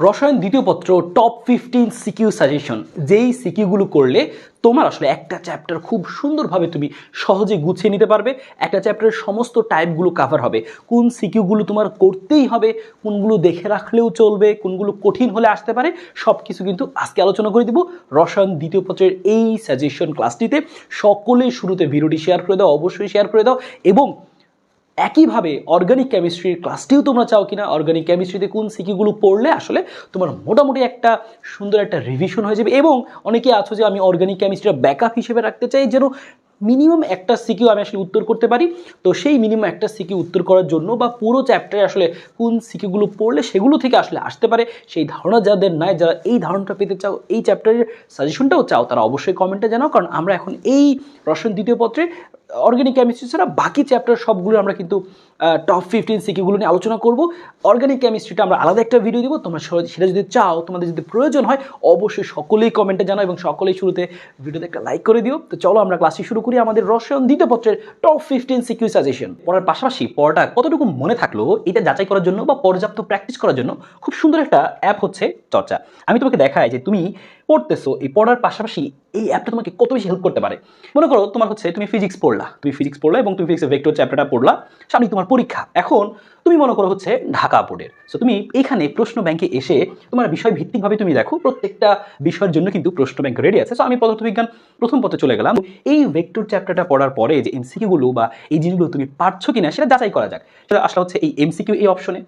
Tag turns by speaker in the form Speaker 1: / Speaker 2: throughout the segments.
Speaker 1: রসায়ন দ্বিতীয় পত্র টপ ফিফটিন সিকিউ সাজেশন যেই সিকিউগুলো করলে তোমার আসলে একটা চ্যাপ্টার খুব সুন্দরভাবে তুমি সহজে গুছিয়ে নিতে পারবে, একটা চ্যাপ্টারের সমস্ত টাইপগুলো কাভার হবে। কোন সিকিউগুলো তোমার করতেই হবে, কোনগুলো দেখে রাখলেও চলবে, কোনগুলো কঠিন হলে আসতে পারে সব কিছু কিন্তু আজকে আলোচনা করে দিব রসায়ন দ্বিতীয় পত্রের এই সাজেশন ক্লাসটিতে সকলেই শুরুতে ভিডিওটি শেয়ার করে দাও, অবশ্যই শেয়ার করে দাও এবং একইভাবে অর্গানিক কেমিস্ট্রির ক্লাসটিও তোমরা চাও কিনা? অর্গানিক কেমিস্ট্রিতে কোন সিকিগুলো পড়লে আসলে তোমার মোটামুটি একটা সুন্দর একটা রিভিশন হয়ে যাবে এবং অনেকে আছো যে আমি অর্গানিক কেমিস্ট্রিটা ব্যাকআপ হিসেবে রাখতে চাই, যেন মিনিমাম একটা সিকিউ আমি আসলে উত্তর করতে পারি। তো সেই মিনিমাম একটা সিকিউ উত্তর করার জন্য বা পুরো চ্যাপ্টারে আসলে কোন সিকিউগুলো পড়লে সেগুলো থেকে আসলে আসতে পারে। সেই ধারণা যাদের নাই, যারা এই ধারণাটা পেতে চাও, এই চ্যাপ্টারের সাজেশনটাও চাও, তারা অবশ্যই কমেন্টে জানাও, কারণ আমরা এখন এই রসায়ন দ্বিতীয় পত্রে অর্গানিক কেমিস্ট্রি ছাড়া বাকি চ্যাপ্টার সবগুলো আমরা কিন্তু টপ ফিফটিন সিকিগুলো নিয়ে আলোচনা করব। অর্গানিক কেমিস্ট্রিটা আমরা আলাদা একটা ভিডিও দেবো। তোমরা সেটা যদি চাও, তোমাদের যদি প্রয়োজন হয়, অবশ্যই সকলেই কমেন্টে জানাও এবং সকলেই শুরুতে ভিডিওতে একটা লাইক করে দিও। তো চলো আমরা ক্লাসটি শুরু করি আমাদের রসায়ন দ্বিতীয় পত্রের টপ ফিফটিন সিকিউ সাজেশন পড়ার পাশাপাশি পড়াটা কতটুকু মনে থাকল, এটা যাচাই করার জন্য বা পর্যাপ্ত প্র্যাকটিস করার জন্য খুব সুন্দর একটা অ্যাপ হচ্ছে চর্চা। আমি তোমাকে দেখাই যে তুমি পড়তেছো, এই পড়ার পাশাপাশি এই অ্যাপটা তোমাকে কত বেশি হেল্প করতে পারে? মনে করো তোমার হচ্ছে তুমি ফিজিক্স পড়লা, তুমি ফিজিক্স পড়লা এবং তুমি ফিজিক্সের ভেক্টর চ্যাপ্টারটা পড়লা, সামনে তোমার পরীক্ষা। এখন তুমি মনে করো হচ্ছে ঢাকা বোর্ডের সো তুমি এখানে প্রশ্ন ব্যাংকে এসে তোমার বিষয় ভিত্তিকভাবে তুমি দেখো, প্রত্যেকটা বিষয়ের জন্য কিন্তু প্রশ্ন ব্যাংক রেডি আছে। সো আমি পদার্থবিজ্ঞান প্রথম পথে চলে গেলাম। এই ভেক্টর চ্যাপ্টারটা পড়ার পরে যে এমসিকিউগুলো বা এই জিনিসগুলো তুমি পারছ কিনা সেটা যাচাই করা যাক। সেটা আসলে হচ্ছে এই এমসিকিউ এই অপশনে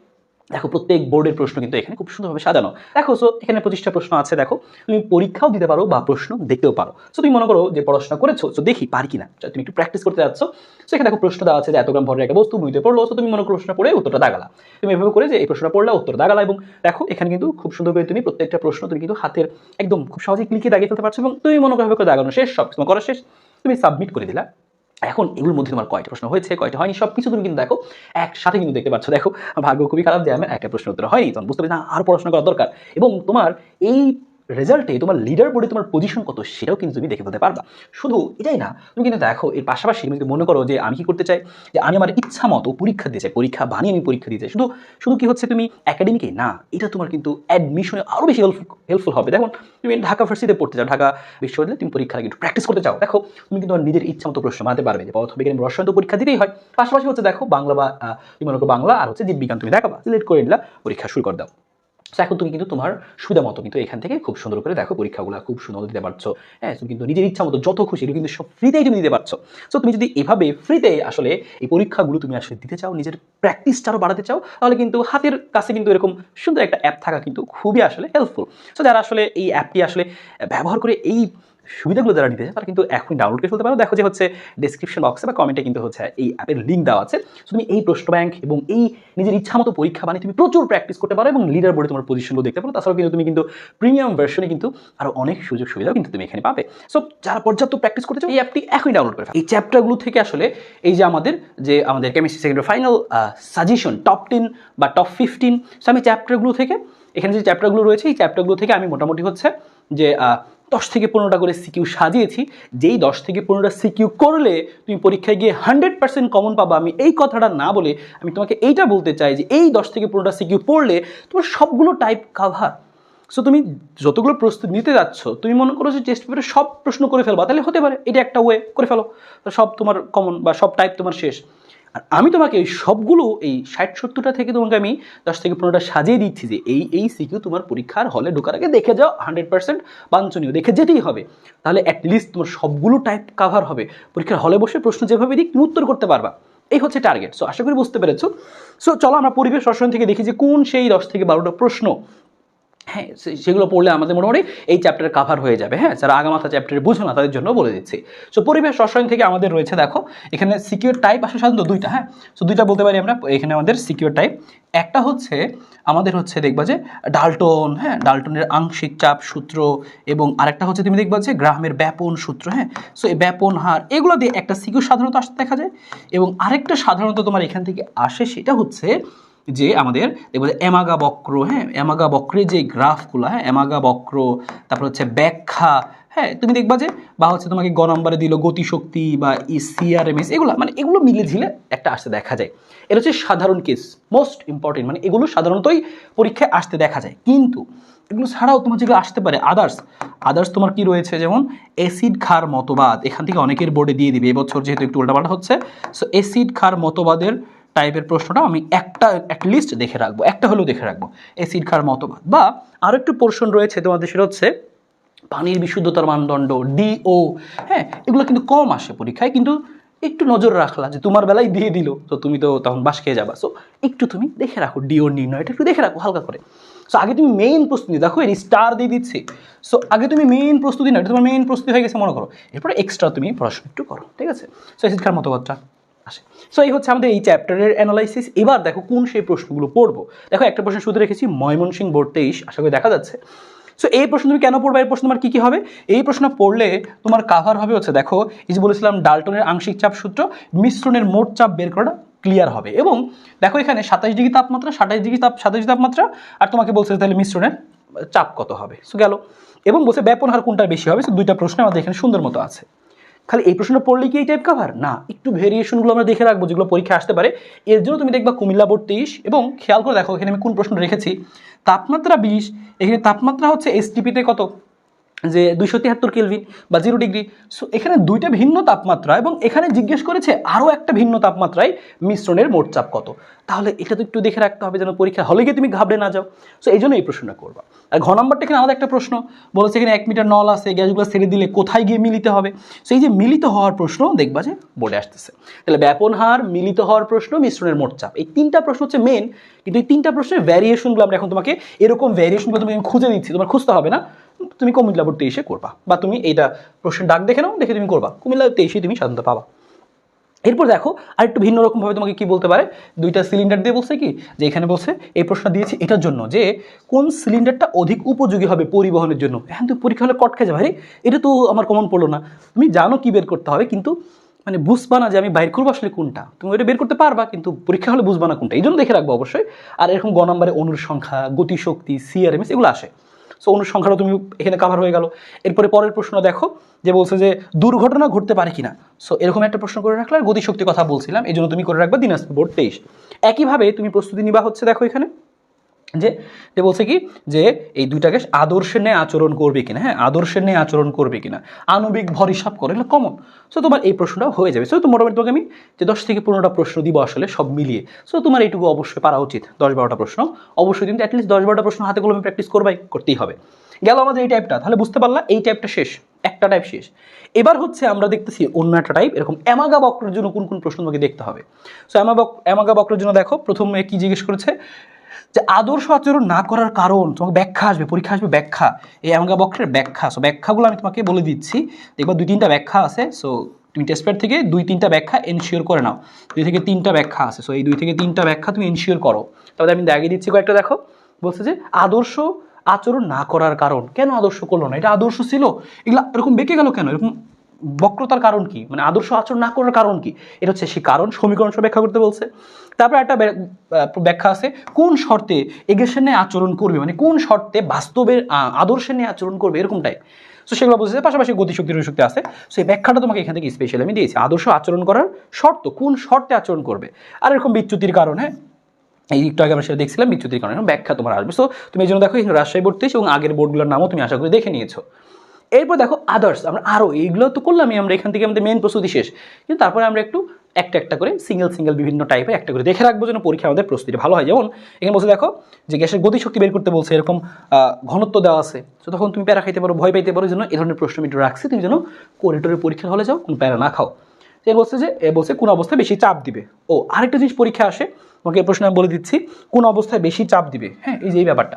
Speaker 1: দেখো, প্রত্যেক বোর্ডের প্রশ্ন কিন্তু এখানে খুব সুন্দরভাবে সাজানো। দেখো সো এখানে পঁচিশটা প্রশ্ন আছে, দেখো। তুমি পরীক্ষাও দিতে পারো বা প্রশ্ন দেখতেও পারো। সো তুমি মনে করো যে পড়াশোনা করেছ তো দেখি পারি কিনা। তুমি একটু প্র্যাকটিস করতে যাচ্ছ। সো এখানে দেখো, প্রশ্ন দেওয়া আছে যে এত গ্রাম ভরের একটা বস্তু মুইতে পড়ল সো তুমি মনে করো প্রশ্ন পড়ে উত্তরটা দাগালা। তুমি এভাবে করে যে এই প্রশ্নটা পড়লা, উত্তর দাগালা এবং দেখো, এখানে কিন্তু খুব সুন্দর করে তুমি প্রত্যেকটা প্রশ্ন তুমি কিন্তু হাতের একদম খুব সহজে ক্লিকে দাগিয়ে ফেলতে পারছ এবং তুমি মনে করো করে দাগানো শেষ সব তোমার করা শেষ। তুমি সাবমিট করে দিলা। এখন এগুলোর মধ্যে তোমার কয়টা প্রশ্ন হয়েছে, কয়টা হয়নি সব কিছু তুমি কিন্তু দেখো, একসাথে কিন্তু দেখতে পাচ্ছ। দেখো, ভাগ্য খুবই খারাপ যে আমার একটা প্রশ্ন উত্তর হয়নি, তখন বুঝতে পারি না, আর পড়াশোনা করা দরকার। এবং তোমার এই রেজাল্টে তোমার লিডার বোর্ডে তোমার পজিশন কত সেটাও কিন্তু তুমি দেখে ফেলতে পারবা। শুধু এটাই না, তুমি কিন্তু দেখো, এর পাশাপাশি তুমি যদি মনে করো যে আমি কি করতে চাই? যে আমি আমার ইচ্ছা মতো পরীক্ষা দিতে চাই, পরীক্ষা বানিয়ে আমি পরীক্ষা দিতে চাই। শুধু শুধু কি হচ্ছে তুমি একাডেমিকে না, এটা তোমার কিন্তু অ্যাডমিশনে আরও বেশি হেল্পফুল হেল্পফুল হবে। দেখুন, তুমি ঢাকা ভার্সিটিতে পড়তে চাও, ঢাকা বিশ্ববিদ্যালয়ে তুমি পরীক্ষা কিন্তু প্র্যাকটিস করতে চাও। দেখো, তুমি কিন্তু নিজের ইচ্ছা মতো প্রশ্ন বানাতে পারবে যে পদার্থবিজ্ঞান রসায়ন তো পরীক্ষা দিতেই হয়। পাশাপাশি হচ্ছে দেখো, বাংলা বা তুমি মনে করো বাংলা আর হচ্ছে জীববিজ্ঞান তুমি দেখাবা। সিলেক্ট করে নিলা, পরীক্ষা শুরু করে দাও। So, এখন তুমি কিন্তু তোমার সুবিধা মতো কিন্তু এখান থেকে খুব সুন্দর করে দেখো পরীক্ষাগুলো খুব সুন্দর দিতে পারছ। হ্যাঁ তুমি কিন্তু নিজের ইচ্ছা মতো যত খুশি কিন্তু সব ফ্রিতেই তুমি দিতে পারছ। সো তুমি যদি এভাবে ফ্রিতে আসলে এই পরীক্ষাগুলো তুমি আসলে দিতে চাও, নিজের প্র্যাকটিসটা আরও বাড়াতে চাও, তাহলে কিন্তু হাতের কাছে কিন্তু এরকম সুন্দর একটা অ্যাপ থাকা কিন্তু খুবই আসলে হেল্পফুল সো যারা আসলে এই অ্যাপটি আসলে ব্যবহার করে এই সুবিধাগুলো যারা নিতে চায়, তারা কিন্তু এখন ডাউনলোড করে ফেলতে পারো। দেখো যে হচ্ছে ডিসক্রিপশন বক্সে বা কমেন্টে কিন্তু হচ্ছে এই অ্যাপের লিঙ্ক দেওয়া আছে। তুমি এই প্রশ্ন ব্যাংক এবং এই নিজের ইচ্ছা মতো পরীক্ষা বানিয়ে তুমি প্রচুর প্র্যাকটিস করতে পারো এবং লিডার বোর্ডে তোমার পজিশনগুলো দেখতে পারো। তাছাড়াও কিন্তু তুমি কিন্তু প্রিমিয়াম ভার্সনে কিন্তু আরও অনেক সুযোগ সুবিধাও কিন্তু তুমি এখানে পাবে। সো যারা পর্যাপ্ত প্র্যাকটিস করতে চাও, এই অ্যাপটি এখনই ডাউনলোড করে এই চ্যাপ্টারগুলো থেকে আসলে এই যে আমাদের যে আমাদের chemistry secondary final suggestion top ten বা টপ ফিফটিন সো আমি চ্যাপ্টারগুলো থেকে এখানে যে চ্যাপ্টারগুলো রয়েছে, এই চ্যাপ্টারগুলো থেকে আমি মোটামুটি হচ্ছে যে দশ থেকে পনেরোটা করে সিকিউ সাজিয়েছি। যেই দশ থেকে পনেরোটা সিকিউ করলে তুমি পরীক্ষায় গিয়ে হান্ড্রেড পার্সেন্ট কমন পাবা। আমি এই কথাটা না বলে আমি তোমাকে এইটা বলতে চাই যে, এই দশ থেকে পনেরোটা সিকিউ পড়লে তোমার সবগুলো টাইপ কাভার সো তুমি যতগুলো প্রস্তুতি নিতে যাচ্ছ, তুমি মনে করো যে টেস্ট পেপারে সব প্রশ্ন করে ফেলবা। তাহলে হতে পারে, এটা একটা ওয়ে করে ফেলো। সব তোমার কমন বা সব টাইপ তোমার শেষ। আর আমি তোমাকে এই সবগুলো, এই ষাট সত্তরটা থেকে তোমাকে আমি দশ থেকে পনেরোটা সাজিয়ে দিচ্ছি যে এই এই সিকিউ তোমার পরীক্ষার হলে ঢোকার আগে দেখে যাও হান্ড্রেড পার্সেন্ট বাঞ্ছনীয়। দেখে যেতেই হবে। তাহলে অ্যাটলিস্ট তোমার সবগুলো টাইপ কাভার হবে। পরীক্ষার হলে বসে প্রশ্ন যেভাবে দিক, তুমি উত্তর করতে পারবা। এই হচ্ছে টার্গেট সো আশা করি বুঝতে পেরেছ। সো চলো আমরা পরিবেশ রসায়ন থেকে দেখি যে কোন সেই দশ থেকে বারোটা প্রশ্ন হ্যাঁ সেগুলো পড়লে আমাদের মোটামুটি এই চ্যাপ্টার কাভার হয়ে যাবে। হ্যাঁ যারা আগামাথা চ্যাপ্টারে বুঝো না, তাদের জন্য বলে দিচ্ছি। সো পরিবেশ রসায়ন থেকে আমাদের রয়েছে, দেখো, এখানে সিকিউর টাইপ আসলে সাধারণত দুইটা হ্যাঁ? সো দুইটা বলতে পারি আমরা, এখানে আমাদের সিকিউর টাইপ একটা হচ্ছে, আমাদের হচ্ছে দেখবা যে ডাল্টন হ্যাঁ ডাল্টনের আংশিক চাপ সূত্র এবং আরেকটা হচ্ছে তুমি দেখবা যে গ্রামের ব্যাপন সূত্র হ্যাঁ? সো এই ব্যাপন হার, এগুলো দিয়ে একটা সিকিউর সাধারণত আসতে দেখা যায়। এবং আরেকটা সাধারণত তোমার এখান থেকে আসে, সেটা হচ্ছে যে আমাদের দেখব এমাগা বক্র হ্যাঁ এমাগা বক্রের যে গ্রাফগুলো হ্যাঁ এমাগা বক্র তারপর হচ্ছে ব্যাখ্যা হ্যাঁ তুমি দেখবা যে, বা হচ্ছে তোমাকে গ নম্বরে দিল গতিশক্তি বা সিআরএমএস এগুলো মানে এগুলো মিলে ঝিলে একটা আসতে দেখা যায়। এটা হচ্ছে সাধারণ কেস মোস্ট ইম্পর্টেন্ট মানে এগুলো সাধারণতই পরীক্ষায় আসতে দেখা যায়। কিন্তু এগুলো ছাড়াও তোমার যেগুলো আসতে পারে আদার্স আদার্স তোমার কি রয়েছে? যেমন অ্যাসিড খার মতবাদ, এখান থেকে অনেকের বোর্ডে দিয়ে দিবে, এবছর যেহেতু একটু উল্টাপাল্টা হচ্ছে সো অ্যাসিড খার মতবাদের টাইপের প্রশ্নটা আমি একটা অ্যাটলিস্ট দেখে রাখব, একটা হলেও দেখে রাখব অ্যাসিড খার মতবাদ। বা আরও একটু পোর্শন রয়েছে তোমাদের, সেটা হচ্ছে পানির বিশুদ্ধতার মানদণ্ড ডিও হ্যাঁ এগুলো কিন্তু কম আসে পরীক্ষায়, কিন্তু একটু নজর রাখলা যে তোমার বেলায় দিয়ে দিল, তো তুমি তো তখন বাস খেয়ে যাবা। সো একটু তুমি দেখে রাখো ডিও নির্ণয়, এটা একটু দেখে রাখো, হালকা করে। সো আগে তুমি মেইন প্রস্তুতি, দেখো, এর স্টার দিয়ে দিচ্ছি। সো আগে তুমি মেইন প্রস্তুতি না এটা তোমার মেইন প্রস্তুতি হয়ে গেছে, মনে করো। এরপরে এক্সট্রা তুমি পড়াশোনা একটু করো, ঠিক আছে? সো শিক্ষার মতবাদটা। আসে। সো এই হচ্ছে আমাদের এই চ্যাপ্টারের অ্যানালাইসিস এবার দেখো কোন সেই প্রশ্নগুলো পড়ব। দেখো, একটা প্রশ্ন শুধু রেখেছি, ময়মনসিংহ বোর্ড তেইশ, আশা করি দেখা যাচ্ছে। সো এই প্রশ্ন তুমি কেন পড়বে? এই প্রশ্ন তোমার কী কী হবে? এই প্রশ্ন পড়লে তোমার কাভার হবে হচ্ছে, দেখো, এই যে বলেছিলাম ডাল্টনের আংশিক চাপ সূত্র, মিশ্রণের মোট চাপ বের করাটা ক্লিয়ার হবে। এবং দেখো এখানে সাতাশ ডিগ্রি তাপমাত্রা, সাতাশ ডিগ্রি তাপ, সাতাশ তাপমাত্রা, আর তোমাকে বলছে তাহলে মিশ্রণের চাপ কত হবে। সো গেল। এবং বলছে, ব্যাপন হার কোনটা বেশি হবে? সো দুইটা প্রশ্ন আমাদের এখানে সুন্দর মতো আছে। খালি এই প্রশ্নটা পড়লে কি এই টাইপ কাভার না, একটু ভেরিয়েশনগুলো আমরা দেখে রাখব যেগুলো পরীক্ষা আসতে পারে। এর জন্য তুমি দেখবা কুমিল্লা বোর্ড তেইশ এবং খেয়াল করে দেখো, এখানে আমি কোন প্রশ্ন রেখেছি। তাপমাত্রা বিশ, এখানে তাপমাত্রা হচ্ছে এসটিপিতে কত? যে দুইশো তিয়াত্তর কেলভিন বা জিরো ডিগ্রি। সো এখানে দুইটা ভিন্ন তাপমাত্রা এবং এখানে জিজ্ঞেস করেছে আরও একটা ভিন্ন তাপমাত্রায় মিশ্রণের মোট চাপ কত। তাহলে এটা তো একটু দেখে রাখতে হবে যেন পরীক্ষা হলে গিয়ে তুমি ঘাবড়ে না যাও। সো এই জন্য এই প্রশ্নটা করবা। আর ঘ নম্বরটা এখানে আলাদা একটা প্রশ্ন। বলেছে এখানে এক মিটার নল আছে, গ্যাসগুলো ছেড়ে দিলে কোথায় গিয়ে মিলিত হবে? সো এই যে মিলিত হওয়ার প্রশ্ন দেখবা যে বোর্ডে আসতেছে। তাহলে ব্যাপন হার, মিলিত হওয়ার প্রশ্ন, মিশ্রণের মোট চাপ। এই তিনটা প্রশ্ন হচ্ছে মেন কিন্তু এই তিনটা প্রশ্নের ভ্যারিয়েশনগুলো আমরা এখন তোমাকে, এরকম ভ্যারিয়েশনগুলো তুমি খুঁজে দিচ্ছি তোমার খুঁজতে হবে না। তুমি কুমিল্লা বোর্ড তেইশে করবা বা তুমি এইটা প্রশ্নের ডাক দেখে নাও, দেখে তুমি করবা। কুমিল্লা তেইশে তুমি সাধারণত পাবা। এরপর দেখো, আরেকটু ভিন্ন রকমভাবে তোমাকে কি বলতে পারে? দুইটা সিলিন্ডার দিয়ে বলছে কি? যে এখানে বলছে, এই প্রশ্ন দিয়েছি এটার জন্য যে কোন সিলিন্ডারটা অধিক উপযোগী হবে পরিবহনের জন্য? হ্যাঁ তুই পরীক্ষা হলে কট যাবে। আরে, এটা তো আমার কমন পড়ল না। তুমি জানো কি বের করতে হবে, কিন্তু মানে বুঝবা না যে আমি বাইর করব আসলে কোনটা। তুমি ওটা বের করতে পারবা, কিন্তু পরীক্ষা হলে বুঝবা না কোনটা। এই জন্য দেখে রাখব অবশ্যই। আর এরকম গ নম্বরে অনুর সংখ্যা, গতিশক্তি সিআরএমএস এগুলো আসে। সো অনুর সংখ্যাটা তুমি এখানে কাভার হয়ে গেল। এরপরে পরের প্রশ্ন দেখো, যে বলছে যে দুর্ঘটনা ঘটতে পারে কিনা। সো এরকম একটা প্রশ্ন করে রাখলে আর গতিশক্তির কথা বলছিলাম এই জন্য তুমি করে রাখবা দিনাজপুর বোর্ড তেইশ। একইভাবে তুমি প্রস্তুতি নিবা হচ্ছে দেখো এখানে। যে যে বলছে কি? যে এই দুইটা গ্যাস আদর্শের ন্যায় আচরণ করবে কিনা হ্যাঁ? আদর্শের ন্যায় আচরণ করবে কিনা? আণবিক ভর হিসাব করে এগুলো কমন সো তোমার এই প্রশ্নটা হয়ে যাবে। সো তো মোটামুটি তোমাকে আমি যে দশ থেকে পনেরোটা প্রশ্ন দিব আসলে, সব মিলিয়ে। সো তোমার এইটুকু অবশ্যই পারা উচিত, দশ বারোটা প্রশ্ন। অবশ্যই কিন্তু অ্যাটলিস্ট দশ বারোটা প্রশ্ন হাতে কলমে প্র্যাকটিস করবাই, করতেই হবে। গেল আমাদের এই টাইপটা তাহলে বুঝতে পারলা, এই টাইপটা শেষ, একটা টাইপ শেষ। এবার হচ্ছে আমরা দেখতেছি অন্য একটা টাইপ এরকম অ্যামাগা বক্রের জন্য কোন কোন প্রশ্ন তোমাকে দেখতে হবে। সো অ্যামাবক অ্যামাগা বক্রের জন্য দেখো, প্রথমে কি জিজ্ঞেস করেছে? যে আদর্শ আচরণ না করার কারণ, তোমাকে ব্যাখ্যা আসবে, পরীক্ষা আসবে, ব্যাখ্যা। এই অ্যামাগা বক্রের ব্যাখ্যা। সো ব্যাখ্যাগুলো আমি তোমাকে বলে দিচ্ছি। দেখবা দুই, তিনটা ব্যাখ্যা আছে। সো তুমি টেস্টপ্যাড থেকে দুই, তিনটা ব্যাখ্যা এনশিওর করে নাও। দুই থেকে তিনটা ব্যাখ্যা আছে। সো এই দুই থেকে তিনটা ব্যাখ্যা তুমি এনশিওর করো। তবে আমি দাগিয়ে দিচ্ছি কয়েকটা, দেখো। বলছে যে আদর্শ আচরণ না করার কারণ। কেন আদর্শ করল না? এটা আদর্শ ছিল? এগুলো এরকম বেঁকে গেল কেন? এরকম বক্রতার কারণ কি? মানে আদর্শ আচরণ না করার কারণ কি? এটা হচ্ছে সেই কারণ সমীকরণ সহ ব্যাখ্যা করতে বলছে। তারপর একটা ব্যাখ্যা আছে কোন শর্তে এগেশন আচরণ করবে? মানে কোন শর্তে বাস্তবের আহ, আদর্শের নিয়ে আচরণ করবে? এরকম টাইপ সো সেগুলো বুঝেছে পাশাপাশি গতিশক্তি শক্তি আছে। সো এই ব্যাখ্যাটা তোমাকে এখান থেকে স্পেশালি আমি দিয়েছি। আদর্শ আচরণ করার শর্ত কোন শর্তে আচরণ করবে? আর এরকম বিচ্যুতির কারণ হ্যাঁ? এই একটু আগে আমরা সেটা দেখছিলাম বিচ্যুতির কারণে ব্যাখ্যা তোমার আসবে। সো তুমি এই জন্য দেখো রাজশাহী বোর্ড এবং আগের বোর্ডগুলোর নামও তুমি আশা করি দেখে নিয়েছো। এরপর দেখো আদার্স আমরা আরও এইগুলো তো করলামই, আমরা এখান থেকে আমাদের মেন প্রস্তুতি শেষ। কিন্তু তারপরে আমরা একটু একটা একটা করে সিঙ্গেল সিঙ্গেল বিভিন্ন টাইপের একটা করে দেখে রাখব যেন পরীক্ষা আমাদের প্রস্তুতি ভালো হয়। যেমন এখানে বলছে দেখো যে গ্যাসের গতিশক্তি বের করতে বলছে, এরকম ঘনত্ব দেওয়া আছে। তো তখন তুমি প্যারা খাইতে পারো, ভয় পাইতে পারো জন্য এই ধরনের প্রশ্ন একটু রাখছি। তুমি যেন কোরিডোরের পরীক্ষা হলে যাও, কোনো প্যারা না খাও। এ বলছে যে, এ বলছে কোন অবস্থায় বেশি চাপ দিবে। ও, আরেকটা জিনিস পরীক্ষা আসে, তোমাকে এই প্রশ্ন আমি বলে দিচ্ছি, কোন অবস্থায় বেশি চাপ দিবে। হ্যাঁ এই যে এই ব্যাপারটা।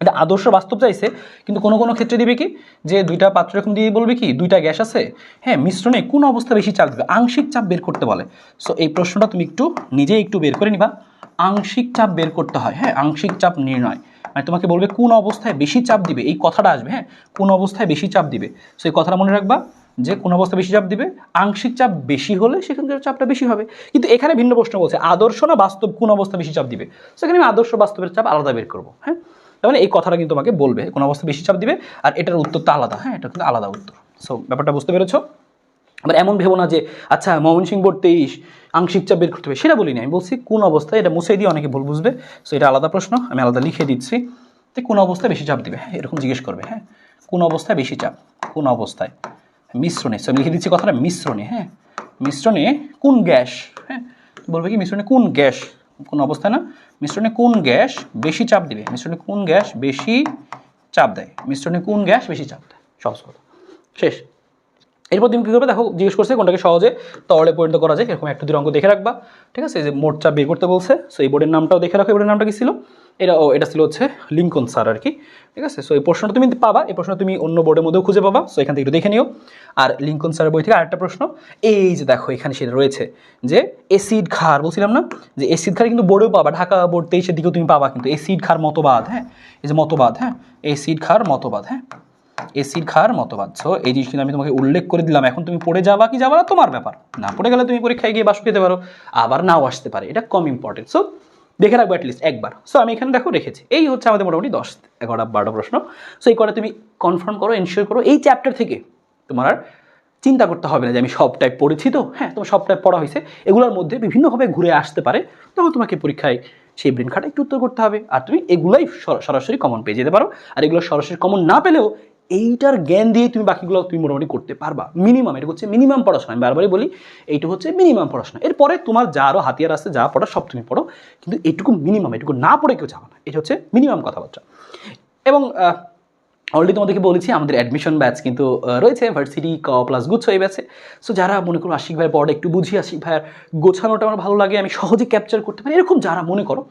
Speaker 1: এটা আদর্শ বাস্তব চাইছে, কিন্তু কোনো কোনো ক্ষেত্রে দিবে কি? যে দুইটা পাত্র এরকম দিয়ে বলবে কি, দুইটা গ্যাস আছে হ্যাঁ মিশ্রণে কোন অবস্থা বেশি চাপ দিবে? আংশিক চাপ বের করতে বলে। সো এই প্রশ্নটা তুমি একটু নিজেই একটু বের করে নিবা। আংশিক চাপ বের করতে হয় হ্যাঁ আংশিক চাপ নির্ণয়। মানে তোমাকে বলবে কোন অবস্থায় বেশি চাপ দিবে, এই কথাটা আসবে হ্যাঁ কোন অবস্থায় বেশি চাপ দিবে। সো এই কথাটা মনে রাখবা যে কোন অবস্থায় বেশি চাপ দিবে, আংশিক চাপ বেশি হলে সেখানকার চাপটা বেশি হবে। কিন্তু এখানে ভিন্ন প্রশ্ন বলছে, আদর্শ না বাস্তব কোন অবস্থা বেশি চাপ দিবে? সেখানে আমি আদর্শ বাস্তবের চাপ আলাদা বের করব হ্যাঁ? তার মানে এই কথাটা কিন্তু তোমাকে বলবে, কোন অবস্থা বেশি চাপ দিবে, আর এটার উত্তরটা আলাদা হ্যাঁ? এটা কিন্তু আলাদা উত্তর। সো ব্যাপারটা বুঝতে পেরেছ? আবার এমন ভেবো না যে আচ্ছা ময়মনসিংহ বোর্ড তেইশ, আংশিক চাপ বের করতে হবে, সেটা বলিনি আমি বলছি কোন অবস্থায়, এটা মুছে দিয়ে অনেকে ভুল বুঝবে। সো এটা আলাদা প্রশ্ন, আমি আলাদা লিখে দিচ্ছি। তো কোন অবস্থায় বেশি চাপ দিবে? হ্যাঁ এরকম জিজ্ঞেস করবে হ্যাঁ? কোন অবস্থায় বেশি চাপ? কোন অবস্থায়? মিশ্রণে সো আমি লিখে দিচ্ছি কথাটা মিশ্রণে হ্যাঁ? মিশ্রণে কোন গ্যাস হ্যাঁ? বলবে কি মিশ্রণে কোন গ্যাস? কোন অবস্থায় না? মিশ্রণে কোন গ্যাস বেশি চাপ দিবে? মিশ্রণে কোন গ্যাস বেশি চাপ দেয়? মিশ্রণে কোন গ্যাস বেশি চাপ দেয়? সহজ কথা। শেষ। এরপর তুমি কী করবে? দেখো, জিজ্ঞেস করছে কোনটাকে সহজে তরলে পরিণত করা যায়, এরকম একটু দুটো অঙ্ক দেখে রাখবা। ঠিক আছে? যে মোট চাপ বের করতে বলছে সো এই বোর্ডের নামটাও দেখে রাখো, এই বোর্ডের নামটা কি ছিল? এটা, ও, এটা ছিল হচ্ছে লিঙ্কন স্যার আর কি। ঠিক আছে? সো এই প্রশ্নটা তুমি পাবা, এই প্রশ্ন তুমি অন্য বোর্ডের মধ্যেও খুঁজে পাবা। সো এখান থেকে একটু দেখে নিও। আর লিঙ্কন স্যারের বই থেকে আরেকটা প্রশ্ন। এই যে দেখো, এখানে সেটা রয়েছে যে এসিড খার বলছিলাম না? যে এসিড খার কিন্তু বোর্ডেও পাবা, ঢাকা বোর্ড তেইশের দিকেও তুমি পাবা কিন্তু। এসিড খার মতবাদ হ্যাঁ? এই যে মতবাদ হ্যাঁ? এসিড খার মতবাদ হ্যাঁ? এসিড খাওয়ার মতবাদ। সো এই জিনিস কিন্তু আমি তোমাকে উল্লেখ করে দিলাম। এখন তুমি পড়ে যাবা কি যাবা না, তোমার ব্যাপার। না পড়ে গেলে তুমি পরীক্ষায় গিয়ে বাস পেতে পারো। আবার নাও আসতে পারে। এটা কম ইম্পর্টেন্ট সো দেখে রাখব অ্যাটলিস্ট একবার। সো আমি এখানে দেখো রেখেছি। এই হচ্ছে আমাদের মোটামুটি দশ এগারোটা বারোটা প্রশ্ন। সো এই কটা তুমি কনফার্ম করো এনশিওর করো, এই চ্যাপ্টার থেকে তোমার আর চিন্তা করতে হবে না যে আমি সব টাইপ পড়েছি তো। হ্যাঁ তোমার সব টাইপ পড়া হয়েছে। এগুলোর মধ্যে বিভিন্নভাবে ঘুরে আসতে পারে। তখন তোমাকে পরীক্ষায় সেই ব্রেন খাটা একটু উত্তর করতে হবে। আর তুমি এগুলোই সর- সরাসরি কমন পেয়ে যেতে পারো। আর এগুলো সরাসরি কমন না পেলেও এইটার জ্ঞান দিয়ে তুমি বাকিগুলো তুমি মোটামুটি করতে পারবা। মিনিমাম এটা হচ্ছে মিনিমাম পড়াশোনা। আমি বারবারই বলি, এইটা হচ্ছে মিনিমাম পড়াশোনা। এরপরে তোমার যা আরও হাতিয়ার আছে, যা পড়া, সব তুমি পড়ো। কিন্তু এটুকু মিনিমাম এটুকু না পড়ে কেউ যাবে না। এটা হচ্ছে মিনিমাম কথাবার্তা। এবং অলরেডি তোমাদেরকে বলেছি, আমাদের অ্যাডমিশন ব্যাচ কিন্তু রয়েছে। ভার্সিটি ক প্লাস গুচ্ছ এই ব্যাচে সো যারা মনে করো আশিক ভাইয়ের পড়া একটু বুঝি, আশিক ভাইয়ের গোছানোটা আমার ভালো লাগে, আমি সহজে ক্যাপচার করতে পারি, এরকম যারা মনে করো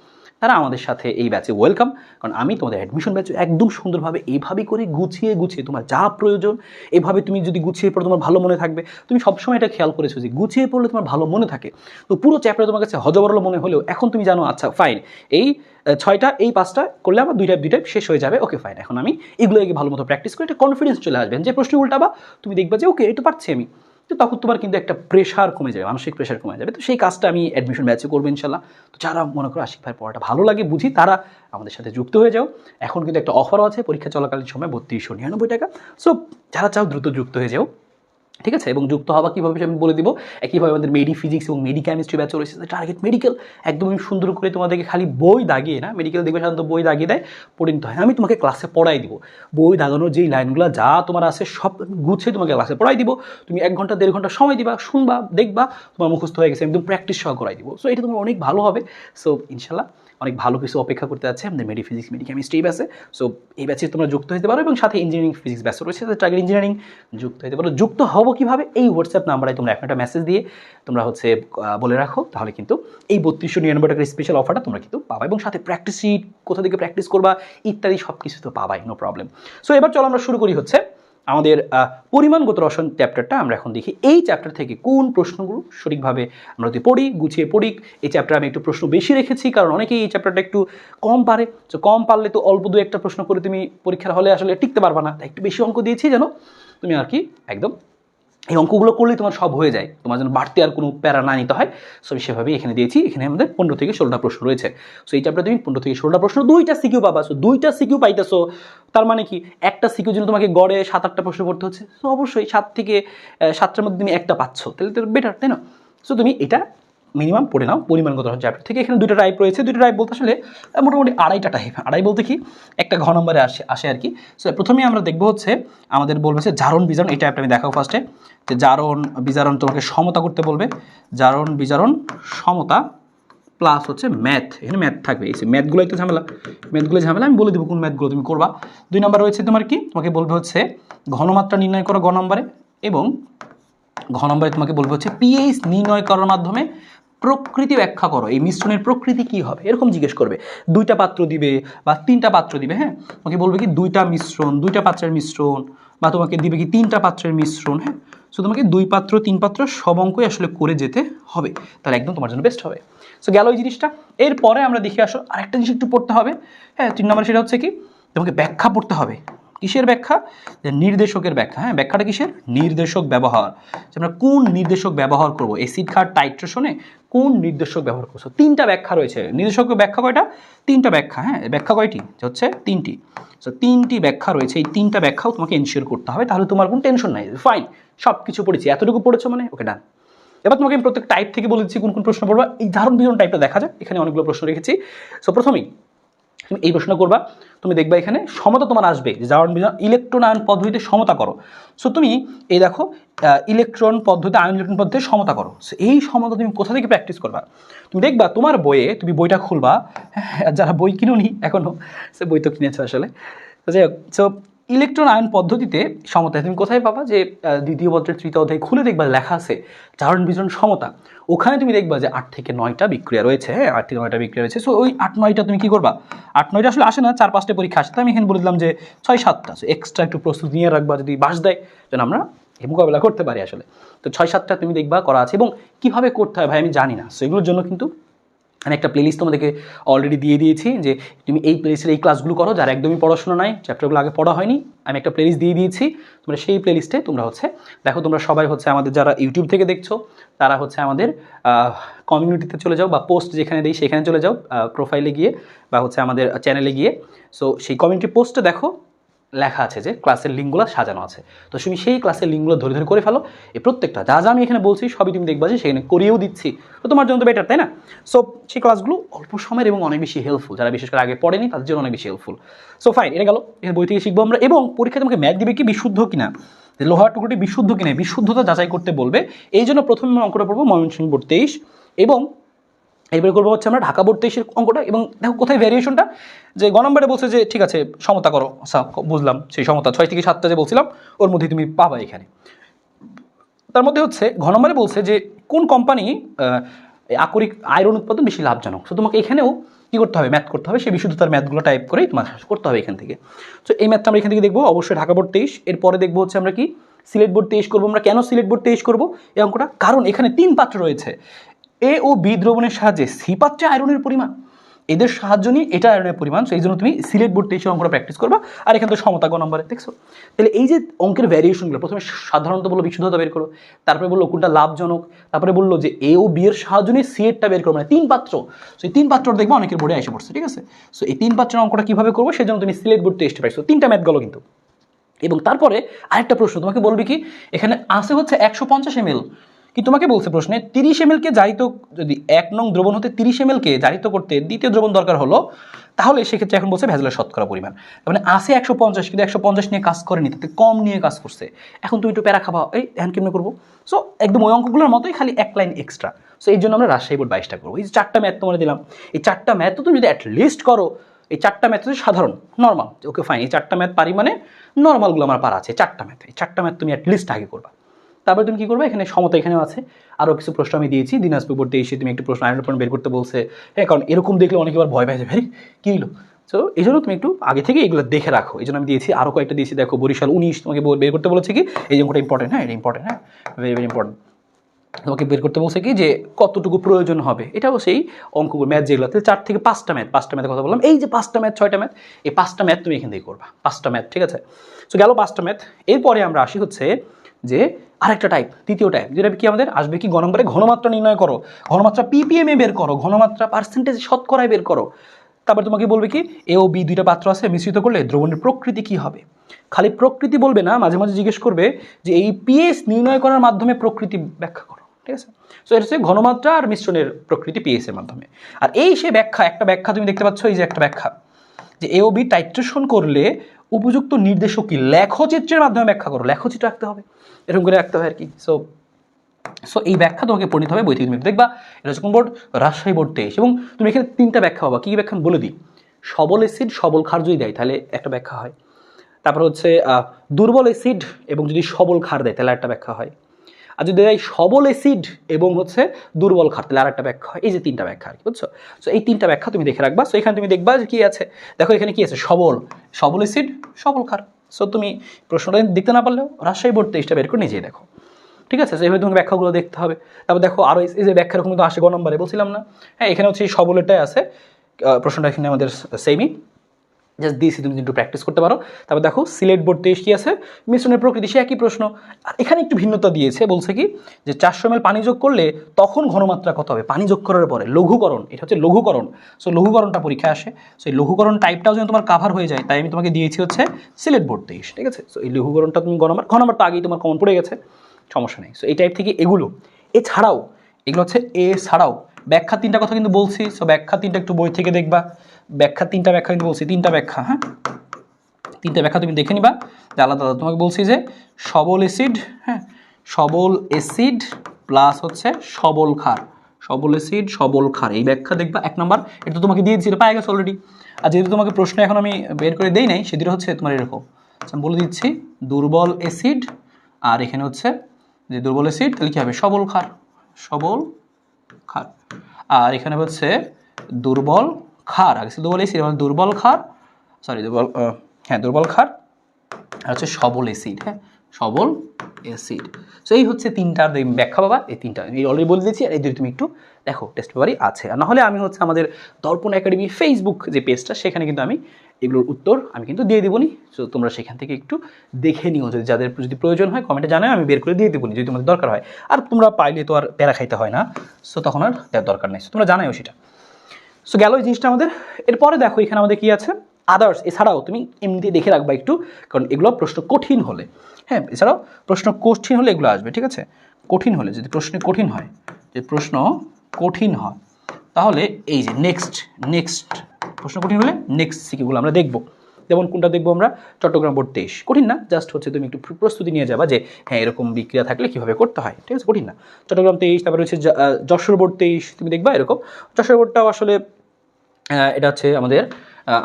Speaker 1: তারা আমাদের সাথে এই ব্যাচে ওয়েলকাম কারণ আমি তোমাদের অ্যাডমিশন ব্যাচে একদম সুন্দরভাবে এইভাবেই করে গুছিয়ে গুছিয়ে তোমার যা প্রয়োজন, এভাবে তুমি যদি গুছিয়ে পড়ো তোমার ভালো মনে থাকবে, তুমি সবসময় এটা খেয়াল করেছ যে গুছিয়ে পড়লে তোমার ভালো মনে থাকে। তো পুরো চ্যাপ্টার তোমার কাছে হজবরল মনে হলেও এখন তুমি জানো আচ্ছা ফাইন এই ছয়টা, এই পাঁচটা করলে আমার দুইটা দুইটা শেষ হয়ে যাবে ওকে ফাইন এখন আমি এগুলো ভালো মতো প্র্যাকটিস করে একটা কনফিডেন্স চলে আসবেন যে প্রশ্ন উল্টাবা, তুমি দেখবা যে ওকে এটা পারছি আমি। তো তখন তোমার কিন্তু একটা প্রেশার কমে যাবে, মানসিক প্রেশার কমে যাবে। তো সেই কাজটা আমি অ্যাডমিশন ব্যাচে করব ইনশাল্লাহ। তো যারা মনে করো আশিক ভাই পড়াটা ভালো লাগে, বুঝি, তারা আমাদের সাথে যুক্ত হয়ে যাও। এখন কিন্তু একটা অফারও আছে, পরীক্ষা চলাকালীন সময় বত্রিশশো নিরানব্বই টাকা। সো যারা চাও দ্রুত যুক্ত হয়ে যাও। ঠিক আছে? এবং যুক্ত হওয়া কীভাবে আমি বলে দিব। একইভাবে আমাদের মেডি ফিজিক্স এবং মেডি কেমিস্ট্রি ব্যাচ রয়েছে টার্গেট মেডিকেল একদম আমি সুন্দর করে তোমাদেরকে খালি বই দাগিয়ে না মেডিকেল দেখবে সাধারণত বই দাগিয়ে দেয় পরিণত হয়, আমি তোমাকে ক্লাসে পড়াই দিব। বই দাগানোর যেই লাইনগুলো যা তোমার আছে, সব গুছিয়ে তোমাকে ক্লাসে পড়াই দিব। তুমি এক ঘণ্টা, দেড় ঘণ্টা সময় দিবা, শুনবা, দেখবা, তোমার মুখস্থ হয়ে গেছে। একদম প্র্যাকটিস সহ করাই দিব। সো এটা তোমার অনেক ভালো হবে। সো ইনশাল্লাহ। অনেক ভালো কিছু অপেক্ষা করতে যাচ্ছে আমাদের মেডি ফিজিক্স, মেডি কেমিস্ট্রি ব্যাচে। সো এই ব্যাচে তোমরা যুক্ত হতে পারো এবং সাথে ইঞ্জিনিয়ারিং ফিজিক্স ব্যাচ রয়েছে টার্গেট ইঞ্জিনিয়ারিং যুক্ত হতে পারো। যুক্ত হব কীভাবে? এই হোয়াটসঅ্যাপ নাম্বারে তোমরা এখন একটা মেসেজ দিয়ে তোমরা হচ্ছে বলে রাখো, তাহলে কিন্তু এই বত্রিশশো নিরানব্বই টাকার স্পেশাল অফারটা তোমরা কিন্তু পাবা এবং সাথে প্র্যাকটিস শিট কোথা থেকে প্র্যাকটিস করবা, ইত্যাদি সব কিছু তো পাবাই নো প্রবলেম সো এবার চলো আমরা শুরু করি হচ্ছে আমাদের পরিমাণগত রসায়ন চ্যাপ্টারটা আমরা এখন দেখি। এই চ্যাপ্টার থেকে কোন প্রশ্নগুলো সঠিকভাবে আমরা যদি পড়ি, গুছিয়ে পড়ি, এই চ্যাপ্টারে আমি একটু প্রশ্ন বেশি রেখেছি, কারণ অনেকেই এই চ্যাপ্টারটা একটু কম পারে। তো কম পারলে তো অল্প দু একটা প্রশ্ন করে তুমি পরীক্ষার হলে আসলে টিকতে পারবা না। একটু বেশি অঙ্ক দিয়েছি যেন তুমি আর কি একদম এই অঙ্কগুলো করলেই তোমার সব হয়ে যায়। তোমার যেন বাড়তি আর কোনো প্যারা না নিতে হয়। সো আমি সেভাবেই এখানে দিয়েছি। এখানে আমাদের পনেরো থেকে ষোলোটা প্রশ্ন রয়েছে। সো এই চ্যাপ্টার তুমি পনেরো থেকে ষোলোটা প্রশ্ন দুইটা সিকিউ পাবা। সো দুইটা সিকিউ পাইতেছো। তার মানে কি? একটা সিকিউ জন্য তোমাকে গড়ে সাত আটটা প্রশ্ন করতে হচ্ছে। সো অবশ্যই সাত থেকে সাতটার মধ্যে তুমি একটা পাচ্ছ। তাহলে তো বেটার তাই না? সো তুমি এটা মিনিমাম পড়ে নাও, পরিমাণগত চ্যাপ্টার থেকে এখানে দুটো টাইপ রয়েছে। দুটো টাইপ বলতে আসলে মোটামুটি আড়াইটা টাইপ আড়াই বলতে কি, একটা ঘ নম্বরে আসে আসে আর কি। সো প্রথমে আমরা দেখব হচ্ছে, আমাদের বলবে যে জারণ বিজারণ। এই টাইপটা আমি দেখাবো ফার্স্টে যে জারণ, বিজারণ তোমাকে সমতা করতে বলবে। জারণ, বিজারণ, সমতা প্লাস হচ্ছে ম্যাথ এখানে ম্যাথ থাকবে। এই ম্যাথগুলোই তো ঝামেলা। ম্যাথগুলো ঝামেলা। আমি বলে দেবো কোন ম্যাথগুলো তুমি করবা। দুই নম্বর রয়েছে তোমার কি? তোমাকে বলবে হচ্ছে ঘনমাত্রা নির্ণয় করো গ নম্বরে এবং ঘ নম্বরে তোমাকে বলবে হচ্ছে পিএইচ নির্ণয় করার মাধ্যমে প্রকৃতি ব্যাখ্যা করো, এই মিশ্রণের প্রকৃতি কি হবে? এরকম জিজ্ঞেস করবে। দুইটা পাত্র দিবে বা তিনটা পাত্র দিবে হ্যাঁ? তোমাকে বলবে কি দুইটা মিশ্রণ, দুইটা পাত্রের মিশ্রণ বা তোমাকে দিবে কি তিনটা পাত্রের মিশ্রণ হ্যাঁ? সো তোমাকে দুই পাত্র, তিন পাত্র সব অঙ্কই আসলে করে যেতে হবে। তাহলে একদম তোমার জন্য বেস্ট হবে। সো গেল ওই জিনিসটা। এরপরে আমরা দেখে আসো, আরেকটা জিনিস একটু পড়তে হবে হ্যাঁ? তিন নম্বর সেটা হচ্ছে কি, তোমাকে ব্যাখ্যা পড়তে হবে। কিসের ব্যাখ্যা? যে নির্দেশকের ব্যাখ্যা। হ্যাঁ ব্যাখ্যাটা কিসের? নির্দেশক ব্যবহার। আমরা কোন নির্দেশক ব্যবহার করব? এসিড খার টাইট্রেশনে কোন নির্দেশক ব্যবহার করছ তিনটা ব্যাখ্যা রয়েছে। নির্দেশক ব্যাখ্যা কয়টা? তিনটা ব্যাখ্যা। হ্যাঁ ব্যাখ্যা কয়টি? হচ্ছে তিনটি। সো তিনটি ব্যাখ্যা রয়েছে। এই তিনটা ব্যাখ্যাও তোমাকে এনশিওর করতে হবে। তাহলে তোমার কোনো টেনশন নাই। ফাইন সব কিছু পড়েছি। এতটুকু পড়েছো মানে? ওকে ডান এবার তোমাকে আমি প্রত্যেক টাইপ থেকে বলে দিচ্ছি কোন কোন প্রশ্ন পড়বা। এই ধারণ বিধারণ টাইপটা দেখা যায় এখানে অনেকগুলো প্রশ্ন রেখেছি। সো প্রথমেই তুমি এই প্রশ্ন করবা তুমি দেখবা এখানে সমতা তোমার আসবে যে ইলেকট্রন আয়ন পদ্ধতিতে সমতা করো। সো তুমি এই দেখো ইলেকট্রন পদ্ধতি আয়ন ইলেকট্রন পদ্ধতিতে সমতা করো। সো এই সমতা তুমি কোথা থেকে প্র্যাকটিস করবা? তুমি দেখবা তোমার বইয়ে তুমি বইটা খুলবা হ্যাঁ, যারা বই কিনুনি এখনও সে বই তো কিনেছো আসলে। যাই হোক সো ইলেকট্রন আয়ন পদ্ধতিতে সমতা, তুমি কোথায় পাবা যে দ্বিতীয় পত্রের তৃতীয় অধ্যায় খুলে দেখবা লেখা আছে জারণ বিতরণ সমতা। ওখানে তুমি দেখবা যে আট থেকে নয়টা বিক্রিয়া রয়েছে হ্যাঁ আট থেকে নয়টা বিক্রিয়া রয়েছে। সো ওই আট, নয়টা তুমি কি করবা? আট, নয়টা আসলে আসে না, চার, পাঁচটা পরীক্ষা আসে। আমি এখানে বলে দিলাম যে ছয়, সাতটা। সো এক্সট্রা একটু প্রস্তুতি নিয়ে রাখবা, যদি বাস দেয়, যেন আমরা এই মোকাবেলা করতে পারি আসলে। তো ছয়, সাতটা তুমি দেখবা করা আছে। এবং কীভাবে করতে হয় ভাই আমি জানি না। সো এগুলোর জন্য কিন্তু আমি একটা প্লেলিস্ট তোমাদেরকে অলরেডি দিয়ে দিয়েছি যে তুমি এই প্লেলিস্টের এই ক্লাসগুলো করো, যার একদমই পড়াশোনা নাই চ্যাপ্টারগুলো আগে পড়া হয়নি, আমি একটা প্লেলিস্ট দিয়ে দিয়েছি। তোমরা সেই প্লেলিস্টে তোমরা হচ্ছে, দেখো তোমরা সবাই হচ্ছে আমাদের যারা ইউটিউব থেকে দেখছ, তারা হচ্ছে আমাদের কমিউনিটিতে চলে যাও বা পোস্ট যেখানে দিই, সেখানে চলে যাও প্রোফাইলে গিয়ে বা হচ্ছে আমাদের চ্যানেলে গিয়ে। সো সেই কমিউনিটি পোস্টে দেখো লেখা আছে যে ক্লাসের লিঙ্কগুলো সাজানো আছে। তো তুমি সেই ক্লাসের লিঙ্কগুলো ধরে ধরে করে ফেলো। এই প্রত্যেকটা যা যা আমি এখানে বলছি সবই তুমি দেখবা যে সেখানে করিয়েও দিচ্ছি। তো তোমার জন্য তো বেটার তাই না? সো সেই ক্লাসগুলো অল্প সময়ের এবং অনেক বেশি হেল্পফুল যারা বিশেষ করে আগে পড়েনি, তাদের জন্য অনেক বেশি হেল্পফুল সো ফাইন এটা গেল। এখানে বই থেকে শিখব আমরা। এবং পরীক্ষায় তোমাকে ম্যাথ দিবে কি, বিশুদ্ধ কিনা? যে লোহার টুকরোটি বিশুদ্ধ কিনা? বিশুদ্ধতা যাচাই করতে বলবে। এই জন্য প্রথমে অঙ্কটা পড়ব ময়মনসিংহ বোর্ড তেইশ। এবং এইবারে করব হচ্ছে আমরা ঢাকা বোর্ড তেইশের অঙ্কটা এবং দেখো কোথায় ভ্যারিয়েশনটা যে গ নম্বরে বলছে যে, ঠিক আছে, সমতা করো। আচ্ছা বুঝলাম, সেই সমতা ছয় থেকে সাতটা যে বলছিলাম, ওর মধ্যে তুমি পাবা এখানে। তার মধ্যে হচ্ছে ঘ নম্বরে বলছে যে, কোন কোম্পানি আকরিক আয়রন উৎপাদন বেশি লাভজনক? তো তোমাকে এখানেও কী করতে হবে? ম্যাথ করতে হবে। সেই বিশুদ্ধতার ম্যাথগুলো টাইপ করেই তোমার করতে হবে এখান থেকে। তো এই ম্যাথটা আমরা এখান থেকে দেখব। অবশ্যই ঢাকা বোর্ড তেইশ। এরপরে দেখব হচ্ছে আমরা কি? সিলেট বোর্ড তেইশ করব। আমরা কেন সিলেট বোর্ড তেইশ করব? এই অঙ্কটা। কারণ এখানে তিন পাত্র রয়েছে। এ ও বি দ্রবণের সাহায্যে সি পাত্রে আয়রনের পরিমাণ। এদের সাহায্য নিয়ে এটা আয়রনের পরিমাণ, সেই জন্য তুমি সিলেট বোর্ড তেইশে অঙ্কটা প্র্যাকটিস করবা। আর এখান তো সমতা গো নম্বরে, দেখছ? তাহলে এই যে অঙ্কের ভ্যারিয়েশনগুলো প্রথমে সাধারণত বলল বিশুদ্ধতা বের করো, তারপরে বলল কোনটা লাভজনক, তারপরে বলল যে এ ও বি এর সাহায্য নিয়ে সি এরটা বের করো মানে তিন পাত্র। সেই তিন পাত্র দেখব অনেকের বোর্ডে এসে পড়ছে, ঠিক আছে? সো এই তিন পাত্রের অঙ্কটা কীভাবে করব সেজন্য তুমি সিলেট বোর্ড টেস্টে পাইছো। তিনটা ম্যাথ গেলো কিন্তু। এবং তারপরে আরেকটা প্রশ্ন, তোমাকে বলবে কি? এখানে আসে হচ্ছে একশো পঞ্চাশ এমএল কি তোমাকে বলছে প্রশ্নে, তিরিশ এমএলকে জারিত, যদি এক নং দ্রবণ হতে তিরিশ এম এমএলকে জারিত করতে দ্বিতীয় দ্রবণ দরকার হলো, তাহলে সেক্ষেত্রে এখন বলছে ভেজলের শতকরা পরিমাণ। মানে আসে একশো পঞ্চাশ, কিন্তু একশো পঞ্চাশ নিয়ে কাজ করেনি, তাতে কম নিয়ে কাজ করছে। এখন তুমি একটু প্যারা খাবা, এই এখন কেমনে করব? সো একদম ওই অঙ্কগুলোর মতোই খালি এক লাইন এক্সট্রা সো এই জন্য আমরা রাজশাহী বোর্ড বাইশটা করব। এই যে চারটা ম্যাথ তোমার দিলাম, এই চারটা ম্যাথ তো তুমি যদি অ্যাটলিস্ট করো, এই চারটা ম্যাথ হচ্ছে সাধারণ নর্মাল ওকে ফাইন এই চারটা ম্যাথ পারি মানে নর্মালগুলো আমার পারা আছে চারটা ম্যাথ এই চারটা ম্যাথ তুমি অ্যাটলিস্ট আগে করবা। তারপরে তুমি কী করবে? এখানে সমতা এখানেও আছে। আরও কিছু প্রশ্ন আমি দিয়েছি। দিনাজপুর পড়তে এসে তুমি একটু প্রশ্ন আয়রন বের করতে বলছে। হ্যাঁ কারণ এরকম দেখলে অনেকে আবার ভয় পাই যায় ভাই, কী হলো? সো এই জন্য তুমি একটু আগে থেকে এগুলো দেখে রাখো। এই জন্য আমি দিয়েছি, আরও কয়েকটা দিয়েছি। দেখো, বরিশাল উনিশ তোমাকে বের করতে বলেছে কি? এই অঙ্কটা ইম্পর্টেন্ট হ্যাঁ এটা ইম্পর্টেন্ট হ্যাঁ ভেরি ভেরি ইম্পর্টেন্ট তোমাকে বের করতে বলছে কি? যে, কতটুকু প্রয়োজন হবে? এটাও সেই অঙ্কগুলো ম্যাথ যেগুলো চার থেকে পাঁচটা ম্যাথ পাঁচটা ম্যাথের কথা বললাম। এই যে পাঁচটা ম্যাথ ছয়টা ম্যাথ এই পাঁচটা ম্যাথ তুমি এখান থেকে করবা। পাঁচটা ম্যাথ ঠিক আছে? সো গেল পাঁচটা ম্যাথ এরপরে আমরা আসি হচ্ছে যে আরেকটা টাইপ তৃতীয় টাইপ যেটা কি আমাদের আসবে কি গণম্বরে ঘনমাত্রা নির্ণয় করো। ঘনমাত্রা পিপিএম এ বের করো, ঘনমাত্রা পার্সেন্টেজ শতকরায় বের করো। তারপর তোমাকে বলবে কি এ ও বি দুইটা পাত্র আছে, মিশ্রিত করলে দ্রবণের প্রকৃতি কি হবে? খালি প্রকৃতি বলবে না, মাঝে মাঝে জিজ্ঞেস করবে যে এই পিএস নির্ণয় করার মাধ্যমে প্রকৃতি ব্যাখ্যা করো, ঠিক আছে? সো এটা হচ্ছে ঘনমাত্রা আর মিশ্রণের প্রকৃতি পিএস এর মাধ্যমে। আর এই সে ব্যাখ্যা, একটা ব্যাখ্যা তুমি দেখতে পাচ্ছ, এই যে একটা ব্যাখ্যা, যে এ ও বি টাইট্রেশন করলে উপযুক্ত নির্দেশক কি? লেখচিত্রের মাধ্যমে ব্যাখ্যা করো, লেখচিত্র রাখতে হবে। এরকম করে রাখতে হয় আর কি। সো সো এই ব্যাখ্যা তোমাকে পড়িতে হবে থেকে তুমি দেখবা এটা কোন বোর্ড, রাজশাহী বোর্ড তেইশ এবং তুমি এখানে তিনটা ব্যাখ্যা পাবা। কী কী ব্যাখ্যা বলে দিই? সবল অ্যাসিড সবল ক্ষার যদি দেয়, তাহলে একটা ব্যাখ্যা হয়। তারপর হচ্ছে দুর্বল অ্যাসিড এবং যদি সবল ক্ষার দেয়, তাহলে একটা ব্যাখ্যা হয়। আর যদি দেয় সবল অ্যাসিড এবং হচ্ছে দুর্বল ক্ষার, তাহলে আর একটা ব্যাখ্যা হয়। এই যে তিনটা ব্যাখ্যা আর কি, বুঝছ? সো এই তিনটা ব্যাখ্যা তুমি দেখে রাখবা। সো এখানে তুমি দেখবা যে কী আছে? দেখো এখানে কি আছে? সবল সবল অ্যাসিড সবল ক্ষার। সো তুমি প্রশ্নটা দেখতে না পারলেও রাজশাহী বোর্ড তেইশটা বের করে নিজেই দেখো। ঠিক আছে? সেইভাবে তোমাকে ব্যাখ্যাগুলো দেখতে হবে। তারপর দেখো আরও এই যে ব্যাখ্যা এরকম তো আসে, গ নম্বরে বলছিলাম না। হ্যাঁ এখানে হচ্ছে এই সবলেরটাই আছে। প্রশ্নটা এখানে আমাদের সেমই জাস্ট দিয়েছি তুমি একটু প্র্যাকটিস করতে পারো। তারপর দেখো, সিলেট বোর্ড তেইশ কি আছে। মিশ্রণের প্রকৃতি সে একই প্রশ্ন। আর এখানে একটু ভিন্নতা দিয়েছে, বলছে কি? যে চারশো এমএল পানি যোগ করলে তখন ঘনমাত্রা কত হবে? পানি যোগ করার পরে, লঘুকরণ। এটা হচ্ছে লঘুকরণ। সো লঘুকরণটা পরীক্ষা আসে। সো এই লঘুকরণ টাইপটাও যেন তোমার কাভার হয়ে যায়, তাই আমি তোমাকে দিয়েছি হচ্ছে সিলেট বোর্ড তেইশ ঠিক আছে? সো এই লঘুকরণটা তুমি ঘনমার ঘনমার তো আগেই তোমার কমন পড়ে গেছে। সমস্যা নেই। সো এই টাইপ থেকে এগুলো। এছাড়াও, এগুলো হচ্ছে এ ছাড়াও, ব্যাখ্যা তিনটা কথা কিন্তু বলছি। সো ব্যাখ্যা তিনটা একটু বই থেকে দেখবা। ব্যাখ্যা তিনটা ব্যাখ্যা কিন্তু বলছি তিনটা ব্যাখ্যা হ্যাঁ? তিনটা ব্যাখ্যা তুমি দেখে নিবা। যে আলাদা আলাদা তোমাকে বলছি যে সবল অ্যাসিড হ্যাঁ? সবল অ্যাসিড প্লাস হচ্ছে সবল ক্ষার। সবল অ্যাসিড সবল ক্ষার। এই ব্যাখ্যা দেখবা এক নম্বর এটা তোমাকে দিয়ে দিচ্ছি এটা পায়ে গেছে অলরেডি আর যেহেতু তোমাকে প্রশ্ন এখন আমি বের করে দেই নাই সেদিন হচ্ছে তোমার এরকম। আচ্ছা, আমি বলে দিচ্ছি দুর্বল অ্যাসিড আর এখানে হচ্ছে যে দুর্বল অ্যাসিড তাহলে কী হবে? সবল ক্ষার। সবল ক্ষার। আর এখানে হচ্ছে দুর্বল ক্ষার আগে দুর্বল অ্যাসিড মানে দুর্বল ক্ষার সরি দুর্বল হ্যাঁ দুর্বল ক্ষার আর হচ্ছে সবল অ্যাসিড হ্যাঁ সবল অ্যাসিড সো এই হচ্ছে তিনটার ব্যাখ্যা বাবা, এই তিনটা। এই অলরেডি বলে দিয়েছি, আর এই দুটো তুমি একটু দেখো টেস্ট পেপারই আছে। আর নাহলে আমি হচ্ছে আমাদের দর্পণ একাডেমি ফেসবুক যে পেজটা সেখানে কিন্তু আমি এগুলোর উত্তর আমি কিন্তু দিয়ে দেবনি। সো তোমরা সেখান থেকে একটু দেখে নিও, যদি যাদের যদি প্রয়োজন হয় কমেন্টে জানাও, আমি বের করে দিয়ে দেবনি, যদি তোমাদের দরকার হয়। আর তোমরা পাইলে তো আর প্যারা খাইতে হয় না। সো তখন আর দেওয়ার দরকার নেই। তোমরা জানাও সেটা। সো গেল এই জিনিসটা আমাদের। এরপরে দেখো এখানে আমাদের কি আছে? আদার্স এছাড়াও তুমি এমনি দেখে রাখবা একটু, কারণ এগুলো প্রশ্ন কঠিন হলে। হ্যাঁ এছাড়াও প্রশ্ন কঠিন হলে এগুলো আসবে, ঠিক আছে? কঠিন হলে, যদি প্রশ্ন কঠিন হয় যে প্রশ্ন কঠিন হয়, তাহলে এই যে নেক্সট নেক্সট প্রশ্ন কঠিন হলে নেক্সট সিকিগুলো আমরা দেখব। যেমন কোনটা দেখব আমরা? চট্টগ্রাম বোর্ড তেইশ। কঠিন না? জাস্ট হচ্ছে তুমি একটু প্রস্তুতি নিয়ে যাবা যে হ্যাঁ এরকম বিক্রিয়া থাকলে কীভাবে করতে হয়, ঠিক আছে? কঠিন না। চট্টগ্রাম তেইশ, তারপরে হচ্ছে যশোর বোর্ড তেইশ, তুমি দেখবা এরকম। যশোর বোর্ডটাও আসলে এটা হচ্ছে আমাদের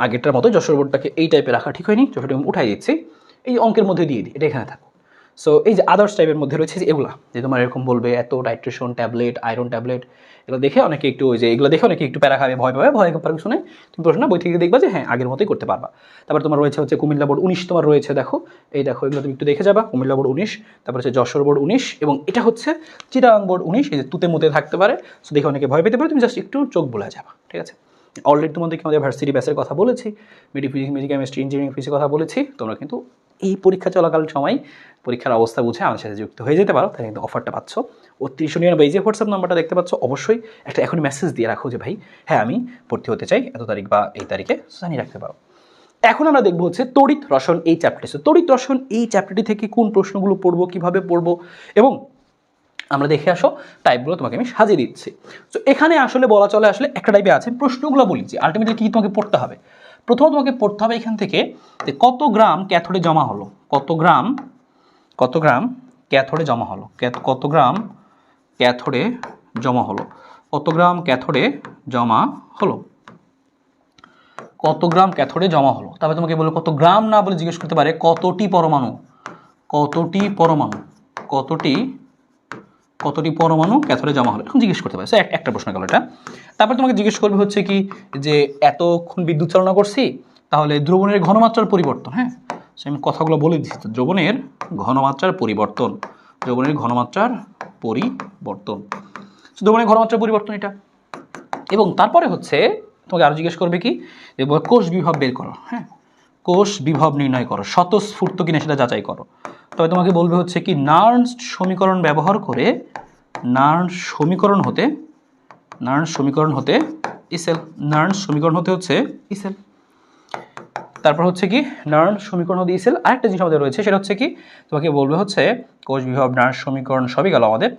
Speaker 1: আগেরটার মতো যশোর বোর্ডটাকে এই টাইপে রাখা ঠিক হয়নি। যশোর উঠাই দিচ্ছি। এই অঙ্কের মধ্যে দিয়ে দিই, এটা এখানে থাকো সো এই যে আদার্স টাইপের মধ্যে রয়েছে যে এগুলা, যে তোমার এরকম বলবে এত টাইট্রেশন ট্যাবলেট আয়রন ট্যাবলেট এগুলো দেখে অনেকে একটু ওই যে এগুলো দেখে অনেকে একটু প্যারা খাবে, ভয় পাবে ভয় পাবে, শুনে তুমি প্রশ্ন বই থেকে দেখবা যে হ্যাঁ আগের মতোই করতে পারবা। তারপর তোমার রয়েছে হচ্ছে কুমিল্লা বোর্ড উনিশ, তোমার রয়েছে দেখো, এই দেখো, এগুলো তুমি একটু দেখে যাবা, কুমিল্লা বোর্ড উনিশ, তারপর হচ্ছে যশোর বোর্ড উনিশ, এবং এটা হচ্ছে চিটাং বোর্ড উনিশ, এই যে তুতে মুতে থাকতে পারে। সো দেখে অনেকে ভয় পেতে পারে, তুমি জাস্ট একটু চোখ বোলা যাবা, ঠিক আছে? অলরেডি তোমাদেরকে আমাদের ভার্সিটি ব্যাসের কথা বলেছি মেডি ফিজিক্স মেডিকেল কেমিস্ট্রি ইঞ্জিনিয়ারিং ফিজিক্সের কথা বলেছি। তোমরা কিন্তু এই পরীক্ষা চলাকালীন সময় পরীক্ষার অবস্থা বুঝে আমাদের সাথে যুক্ত হয়ে যেতে পারো। তাহলে কিন্তু অফারটা পাচ্ছ। উত্রিশশো নিরানব্বই যে হোয়াটসঅ্যাপ নাম্বারটা দেখতে পাচ্ছ, অবশ্যই একটা এখনই মেসেজ দিয়ে রাখো যে, ভাই হ্যাঁ আমি ভর্তি হতে চাই, এত তারিখ বা এই তারিখে জানিয়ে রাখতে পারো। এখন আমরা দেখব হচ্ছে তড়িৎ রসন এই চ্যাপ্টারটি তড়িৎ রসন এই চ্যাপ্টারটি থেকে কোন প্রশ্নগুলো পড়ব, কীভাবে পড়ব এবং আমরা দেখে আসো টাইপগুলো তোমাকে আমি সাজিয়ে দিচ্ছি। তো এখানে আসলে বলা চলে আসলে একটা টাইপে আছে প্রশ্নগুলো বলি যে আলটিমেটলি কী তোমাকে পড়তে হবে। প্রথম তোমাকে পড়তে হবে এখান থেকে যে কত গ্রাম ক্যাথোডে জমা হলো? কত গ্রাম কত গ্রাম ক্যাথোডে জমা হলো? কত গ্রাম ক্যাথোডে জমা হলো? কত গ্রাম ক্যাথোডে জমা হলো? কত গ্রাম ক্যাথোডে জমা হলো? তবে তোমাকে বলে কত গ্রাম না বলে জিজ্ঞেস করতে পারে কতটি পরমাণু? কতটি পরমাণু? কতটি কতটি পরমাণু ক্যাথোডে জমা হলো? এখন জিজ্ঞেস করতে পারে। একটা প্রশ্ন গেল এটা। তারপর তোমাকে জিজ্ঞেস করবে হচ্ছে কি, যে এতক্ষণ বিদ্যুৎ চালনা করছি, তাহলে দ্রবণের ঘনমাত্রার পরিবর্তন হ্যাঁ? সে আমি কথাগুলো বলে দিচ্ছি। দ্রবণের ঘনমাত্রার পরিবর্তন, দ্রবণের ঘনমাত্রার পরিবর্তন। দ্রবণের ঘনমাত্রার পরিবর্তন এটা। এবং তারপরে হচ্ছে, তোমাকে আরও জিজ্ঞেস করবে কি কোষ বিভব বের করো হ্যাঁ? কোষ বিভব নির্ণয় করো, স্বতঃস্ফূর্ত কিনা সেটা যাচাই করো। তবে তোমাকে বলবে হচ্ছে কি নার্নস সমীকরণ ব্যবহার করে নার্নস সমীকরণ হতে নার্নস সমীকরণ হতে, ইসেল নার্নস সমীকরণ হতে হচ্ছে ইসেল। তারপর হচ্ছে কি নার্ন সমীকরণ হতে ইসেল। আরেকটা জিনিস আমাদের রয়েছে, সেটা হচ্ছে কি, তোমাকে বলবে হচ্ছে, কোষ বিভব নার্ন সমীকরণ সবই গেল আমাদের।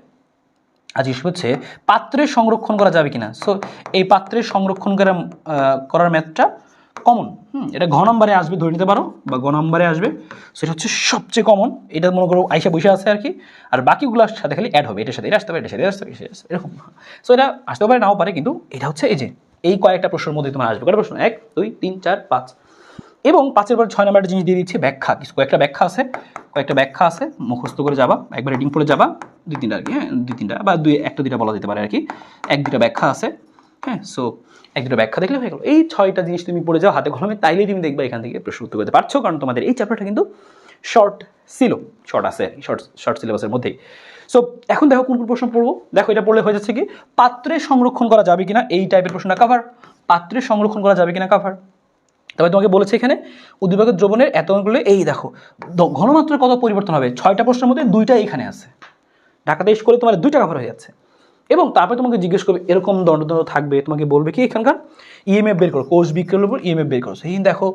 Speaker 1: আজ ইস্যু হচ্ছে পাত্রে সংরক্ষণ করা যাবে কিনা? সো এই পাত্রে সংরক্ষণ করা করার ম্যাথটা কমন হুম, এটা ঘ নম্বরে আসবে, ধরে নিতে পারো, বা গ নম্বরে আসবে। সেটা হচ্ছে সবচেয়ে কমন এটা মনে করো আইসা বসে আছে আর কি। আর বাকিগুলোর সাথে খালি অ্যাড হবে। এটার সাথে, এটা আসতে পারে এটার সাথে, এটা আসতে পারে এরকম। সো এটা আসতে পারে, নাও পারে, কিন্তু এটা হচ্ছে এই যে, এই কয়েকটা প্রশ্নের মধ্যে তোমার আসবে। কয়টা প্রশ্ন? এক, দুই, তিন, চার, পাঁচ। এবং পাঁচের পর ছয় নম্বরটা জিনিস দিয়ে দিচ্ছে, ব্যাখ্যা। কিছু, কয়েকটা ব্যাখ্যা আছে, কয়েকটা ব্যাখ্যা আছে, মুখস্থ করে যাবা, একবার রিডিং পড়ে যাবা, দুই, তিনটা আর কি হ্যাঁ দুই, তিনটা, বা দুই, একটা, দুইটা বলা যেতে পারে আর কি। এক দুটা ব্যাখ্যা আছে হ্যাঁ সো এক দুটো ব্যাখ্যা দেখলে হয়ে গেল। এই ছয়টা জিনিস তুমি পড়ে যাও হাতে কলমে, তাইলেই তুমি দেখবে এখান থেকে প্রশ্ন উত্তর করতে পারছ। কারণ তোমাদের এই চ্যাপ্টারটা কিন্তু শর্ট ছিল শর্ট আছে শর্ট শর্ট সিলেবাসের মধ্যেই। সো এখন দেখো কোন কোন প্রশ্ন পড়ব। দেখো এটা পড়লে হয়ে যাচ্ছে কি, পাত্রে সংরক্ষণ করা যাবে কিনা, এই টাইপের প্রশ্নটা কাভার পাত্রে সংরক্ষণ করা যাবে কিনা কাভার তবে তোমাকে বলেছে এখানে উদ্দীপকের দ্রবণের এত এই দেখো ঘনমাত্রার কত পরিবর্তন হবে? ছয়টা প্রশ্নের মধ্যে দুইটা এখানে আছে। ঢাকা টেস্ট করে তোমার দুইটা কভার হয়ে যাচ্ছে। এবং তারপরে তোমাকে জিজ্ঞেস করবে, এরকম দণ্ডদণ্ড থাকবে? তোমাকে বলবে কি এখানকার? ইএমএফ বের করো কোষ বিক্রিয়ার উপর ইএমএফ বের করো। সেই দেখো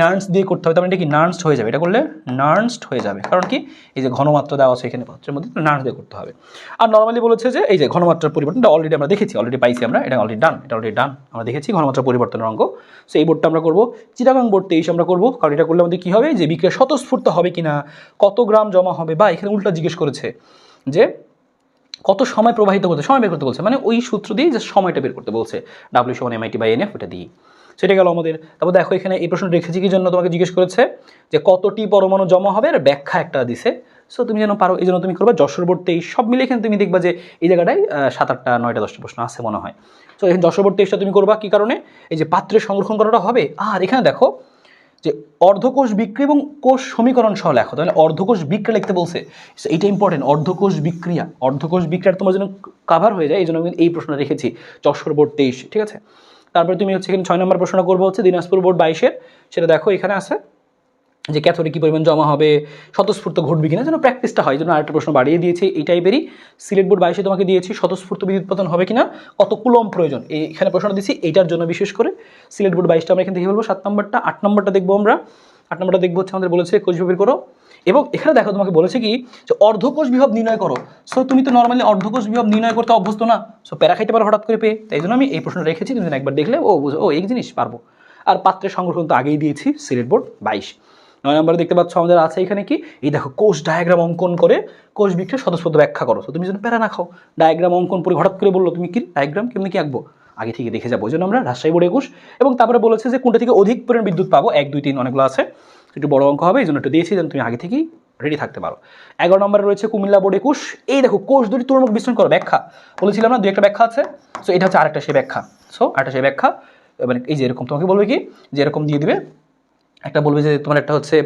Speaker 1: নার্নস দিয়ে করতে হবে, তার মানে এটা কি নার্নসড হয়ে যাবে? এটা করলে নার্নসড হয়ে যাবে। কারণ কি? এই যে ঘনমাত্রা দেওয়া আছে এখানে পাত্রের মধ্যে নার্নস দিয়ে করতে হবে। আর নর্মালি বলেছে যে, এই যে ঘনমাত্রার পরিবর্তনটা অলরেডি আমরা দেখেছি অলরেডি পাইছি আমরা, এটা অলরেডি ডান এটা অলরেডি ডান আমরা দেখেছি ঘনমাত্রা পরিবর্তনের অঙ্ক। সো এই বোর্ডটা আমরা করব, চিটাগাং বোর্ড তেইশ আমরা করব, কারণ এটা করলে আমাদের কী হবে? যে বিক্রিয়া স্বতঃস্ফূর্ত হবে কিনা, কত গ্রাম জমা হবে, বা এখানে উল্টা জিজ্ঞেস করেছে যে কত সময় প্রবাহিত করতে, সময় বের করতে বলছে। মানে ওই সূত্র দিয়ে যে সময়টা বের করতে বলছে। ডাব্লিউ সমান এমআইটি বাই এনএফ ওটা দিয়ে সেটা গেল আমাদের। তারপর দেখো এখানে এই প্রশ্ন রেখেছি কি জন্য তোমাকে জিজ্ঞেস করেছে? যে কতটি পরমাণু জমা হবে? আর ব্যাখ্যা একটা দিছে। সো তুমি যেন পারো, এই জন্য তুমি করবে যশোর বোর্ড তেইশ। সব মিলে এখানে তুমি দেখবা যে এই জায়গাটায় সাত, আটটা, নয়টা, দশটা প্রশ্ন আছে মনে হয়। সো এখানে যশোর বোর্ড তুমি করবা কি কারণে? এই যে পাত্রে সংরক্ষণ করাটা হবে। আর এখানে দেখো যে অর্ধকোষ বিক্রিয়া এবং কোষ সমীকরণ সহ লেখো। তাহলে অর্ধকোষ বিক্রিয়া লিখতে বলছে। এটা ইম্পর্টেন্ট অর্ধকোষ বিক্রিয়া। অর্ধকোষ বিক্রিয়ার তোমার জন্য কাভার হয়ে যায় এই জন্য আমি এই প্রশ্ন রেখেছি। যশোর বোর্ড তেইশ, ঠিক আছে? তারপরে তুমি হচ্ছে এখানে ছয় নম্বর প্রশ্ন করব হচ্ছে দিনাজপুর বোর্ড বাইশের। সেটা দেখো, এখানে আছে। যে ক্যাথোডে কী পরিমাণ জমা হবে, স্বতঃস্ফূর্ত ঘটবে কিনা, যেন প্র্যাকটিসটা হয় জন্য আরেকটা প্রশ্ন বাড়িয়ে দিয়েছি এই টাইপেরই সিলেট বোর্ড বাইশে তোমাকে দিয়েছি, স্বতঃস্ফূর্ত বিদ্যুৎ উৎপাদন হবে কিনা, কত কুলম প্রয়োজন এখানে প্রশ্ন দিয়েছি এইটার জন্য বিশেষ করে। সিলেট বোর্ড বাইশটা আমরা এখান থেকে বলব, সাত নম্বরটা, আট নম্বরটা দেখব আমরা। আট নম্বরটা দেখব হচ্ছে আমাদের বলেছে, কোষ বের করো। এবং এখানে দেখো তোমাকে বলেছে কি, যে অর্ধকোষ বিভব নির্ণয় করো। সো তুমি তো নর্মালি অর্ধকোষ বিভব নির্ণয় করতে অভ্যস্ত না। সো প্যারা খাইতে পারো হঠাৎ করে পেয়ে। তাই জন্য আমি এই প্রশ্ন রেখেছি, তুমি একবার দেখলে, ও বুঝো, ও, এই জিনিস পারব। আর পাত্রের সংরক্ষণ তো আগেই দিয়েছি সিলেট বোর্ড বাইশ। নয় নম্বরে দেখতে পাচ্ছ আমাদের আছে এখানে কি? এই দেখো, কোষ ডায়াগ্রাম অঙ্কন করে কোষ বিক্রিয়া স্বতঃস্ফূর্ত ব্যাখ্যা করো। তো তুমি যেন প্যারা না খাও ডায়াগ্রাম অঙ্কন করে হঠাৎ করে বলল, তুমি কি ডায়াগ্রাম কেমনি কি আঁকবো? আগে থেকে দেখে যাব, ওই জন্য আমরা রাজশাহী বোর্ড একুশ। এবং তারপরে বলেছে যে, কোনটা থেকে অধিক পরিমাণ বিদ্যুৎ পাবো? এক, দুই, তিন অনেকগুলো আছে। একটু বড় অঙ্ক হবে, এই জন্য একটু দিয়েছি, যেন তুমি আগে থেকেই রেডি থাকতে পারো। এগারো নম্বরে রয়েছে কুমিল্লা বোর্ড একুশ। এই দেখো, কোষ দুটি তুলনামূলক বিশ্লেষণ করো, ব্যাখ্যা। বলেছিলাম না দুই একটা ব্যাখ্যা আছে। সো এটা হচ্ছে আরেকটা সেই ব্যাখ্যা। সো আরেকটা সেই ব্যাখ্যা। মানে এই যে এরকম তোমাকে বলবে কি? যে এরকম দিয়ে দিবে। একটা বলবে যে তোমার একটা হচ্ছে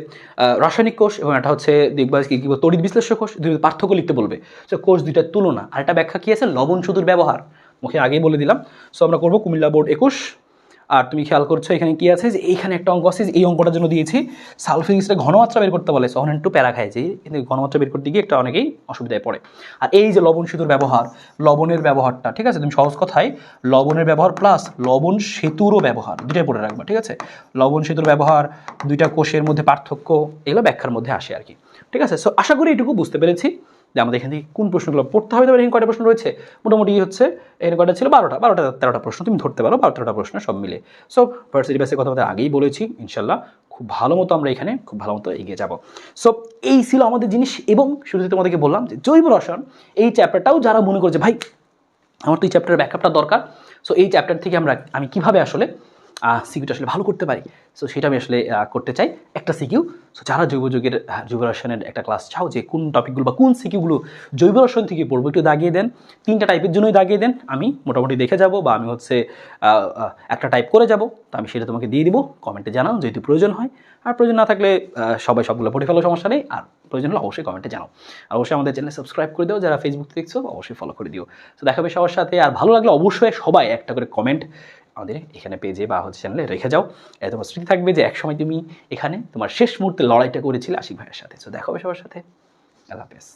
Speaker 1: রাসায়নিক কোষ এবং একটা হচ্ছে দেখবা কি, কী তড়িৎ বিশ্লেষ্য কোষ দুই পার্থক্য লিখতে বলবে। সো কোষ দুইটার তুলনা। আর একটা ব্যাখ্যা কী আছে? লবণ সুদুর ব্যবহার। মুখে আগেই বলে দিলাম। সো আমরা করব কুমিল্লা বোর্ড একুশ। আর তুমি খেয়াল করছ এখানে কি আছে? যে এইখানে একটা অঙ্ক আছে এই অঙ্কটার জন্য দিয়েছি। সালফিনিক্সটা ঘনমাত্রা বের করতে বলে তখন একটু প্যারা খায় যে কিন্তু ঘনমাত্রা বের করতে গিয়ে একটা অনেকেই অসুবিধায় পড়ে। আর এই যে লবণ সেতুর ব্যবহার, লবণের ব্যবহারটা, ঠিক আছে? তুমি সহজ কথায় লবণের ব্যবহার প্লাস লবণ সেতুরও ব্যবহার দুটাই পড়ে রাখবা, ঠিক আছে? লবণ সেতুর ব্যবহার, দুইটা কোষের মধ্যে পার্থক্য, এগুলো ব্যাখ্যার মধ্যে আসে আর কি। ঠিক আছে? সো আশা করি এটুকু বুঝতে পেরেছি। যে আমাদের এখান থেকে কোন প্রশ্নগুলো পড়তে হবে তবে এখানে কয়টা প্রশ্ন রয়েছে? মোটামুটি হচ্ছে এখানে কয়টা ছিল? বারোটা। বারোটা, তেরোটা প্রশ্ন। তুমি ধরতে পারো বারো তেরোটা প্রশ্ন সব মিলে। সো ভার্সিটি ব্যাসের কথা আমাদের আগেই বলেছি ইনশাল্লাহ খুব ভালো মতো আমরা এখানে খুব ভালো মতো এগিয়ে যাব। সো এই ছিল আমাদের জিনিস এবং শুরুতে তোমাদেরকে বললাম যে জৈব রসায়ন, এই চ্যাপ্টারটাও যারা মনে করছে, ভাই, আমার তো এই চ্যাপ্টারের ব্যাকআপটা দরকার। সো এই চ্যাপ্টার থেকে আমরা আমি কীভাবে আসলে সিকিউটা আসলে ভালো করতে পারি। সো সেটা আমি আসলে করতে চাই। একটা সিকিউ সো যারা জৈব যুগের জৈব রসায়নের একটা ক্লাস চাও যে কোন টপিকগুলো বা কোন সিকিউগুলো জৈব রসায়ন থেকে পড়ব, একটু দাগিয়ে দেন। তিনটা টাইপের জন্যই দাগিয়ে দেন। আমি মোটামুটি দেখে যাব বা আমি হচ্ছে একটা টাইপ করে যাব। তো আমি সেটা তোমাকে দিয়ে দিব। কমেন্টে জানাও যদি প্রয়োজন হয়। আর প্রয়োজন না থাকলে সবাই সবগুলো পড়ে ফেলো, সমস্যা নেই। আর প্রয়োজন হলে অবশ্যই কমেন্টে জানাও। আর অবশ্যই আমাদের চ্যানেল সাবস্ক্রাইব করে দিও। যারা ফেসবুক দেখছ, অবশ্যই ফলো করে দিও। তো দেখাবে সবার সাথে। আর ভালো লাগলে অবশ্যই সবাই একটা করে কমেন্ট আমাদের এখানে পেজে বা হচ্ছে চ্যানেলে রেখে যাও। তোমার স্মৃতি থাকবে যে একসময় তুমি এখানে তোমার শেষ মুহূর্তে লড়াইটা করেছিলে আশিক ভাইয়ের সাথে। সো দেখো সবার সাথে। আল্লাহ হাফেজ।